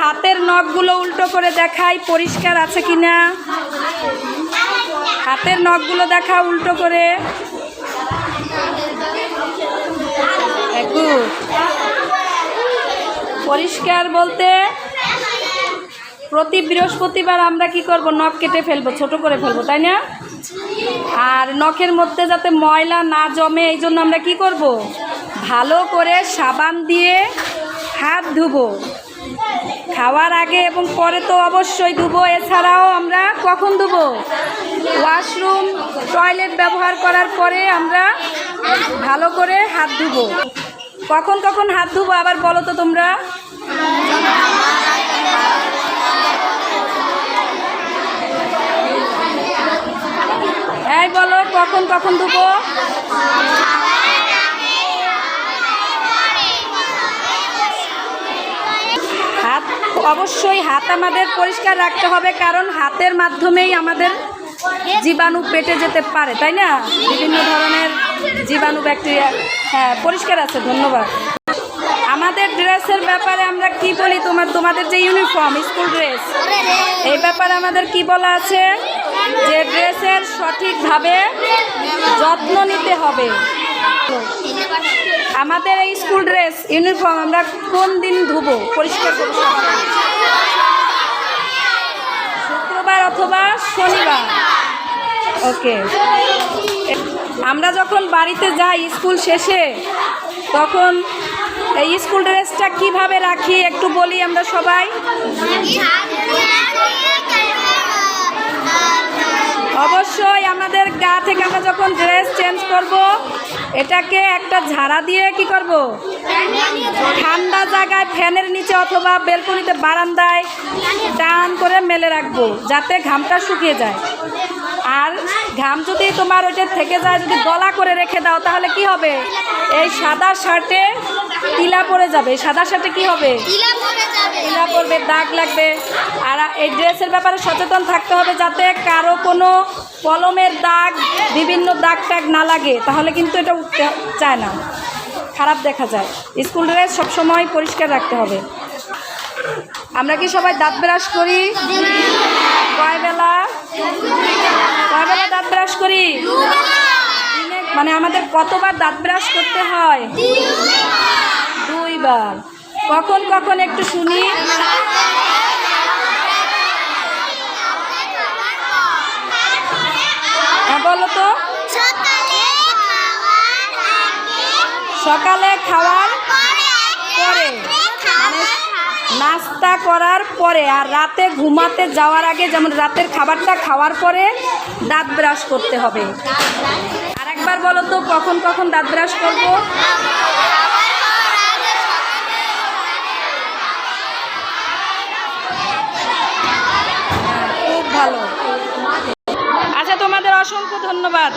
হাতের নখগুলো উল্টো করে দেখাই, পরিষ্কার আছে কি না হাতের নখগুলো দেখা উল্টো করে. পরিষ্কার বলতে, প্রতি বৃহস্পতিবার আমরা কি করব? নখ কেটে ফেলব, ছোট করে ফেলব, তাই না? আর নখের মধ্যে যাতে ময়লা না জমে, এই জন্য আমরা কি করব? ভালো করে সাবান দিয়ে হাত ধুবো। খাওয়ার আগে এবং পরে তো অবশ্যই ধুবো। এছাড়াও আমরা কখন ধুবো? ওয়াশরুম, টয়লেট ব্যবহার করার পরে আমরা ভালো করে হাত ধুবো। কখন কখন হাত ধুবো আবার বলো তো তোমরা? এই বলো, কখন কখন ধুবো হাত অবশ্যই হাত আমাদের পরিষ্কার রাখতে হবে, কারণ হাতের মাধ্যমেই আমাদের জীবাণু পেটে যেতে পারে, তাই না? বিভিন্ন ধরনের জীবাণু, ব্যাকটেরিয়া হ্যাঁ পরিষ্কার আছে, ধন্যবাদ। আমাদের ড্রেসের ব্যাপারে আমরা কি বলি? তোমার, তোমাদের যে ইউনিফর্ম, স্কুল ড্রেস, এই ব্যাপারে আমাদের কি বলা আছে? যে ড্রেসের সঠিকভাবে যত্ন নিতে হবে। আমাদের এই স্কুল ড্রেস, ইউনিফর্ম আমরা কোন দিন ধুবো? পরিষ্কার করব শুক্রবার অথবা শনিবার। ওকে। আমরা যখন বাড়িতে যাই স্কুল শেষে, তখন এই স্কুল ড্রেসটা কীভাবে রাখি একটু বলি আমরা সবাই? গা থেকে আমরা যখন ড্রেস চেঞ্জ করব, এটাকে একটা ঝাড়া দিয়ে কি করব? ঠান্ডা জায়গায় ফ্যানের নিচে অথবা বেলকনিতে বারান্দায় টান করে মেলে রাখব, যাতে ঘামটা শুকিয়ে যায়। আর ঘাম যদি তোমার ওইটা থেকে যায়, যদি গলা করে রেখে দাও, তাহলে কি হবে? এই সাদা শার্টে তিলা পড়ে যাবে সাদা সাথে কি হবে? ঢিলা পরবে দাগ লাগবে। আর এই ড্রেসের ব্যাপারে সচেতন থাকতে হবে যাতে কারও কোনো কলমের দাগ বিভিন্ন দাগ টাগ না লাগে। তাহলে কিন্তু এটা উঠতে চায় না। খারাপ দেখা যায়। স্কুল ড্রেস সবসময় পরিষ্কার রাখতে হবে। আমরা কি সবাই দাঁত ব্রাশ করি? কয় বেলা কয় বেলা দাঁত ব্রাশ করি? মানে আমাদের কতবার দাঁত ব্রাশ করতে হয়? দুইবার। কখন কখন একটু শুনি। হ্যাঁ বলো তো। সকালে খাওয়ার পরে। মানে নাস্তা করার পরে আর রাতে ঘুমাতে যাওয়ার আগে যেমন রাতের খাবারটা খাওয়ার পরে দাঁত ব্রাশ করতে হবে। আরেকবার বলো তো, কখন কখন দাঁত ব্রাশ করব? ভালো। আচ্ছা তোমাদের অসংখ্য ধন্যবাদ।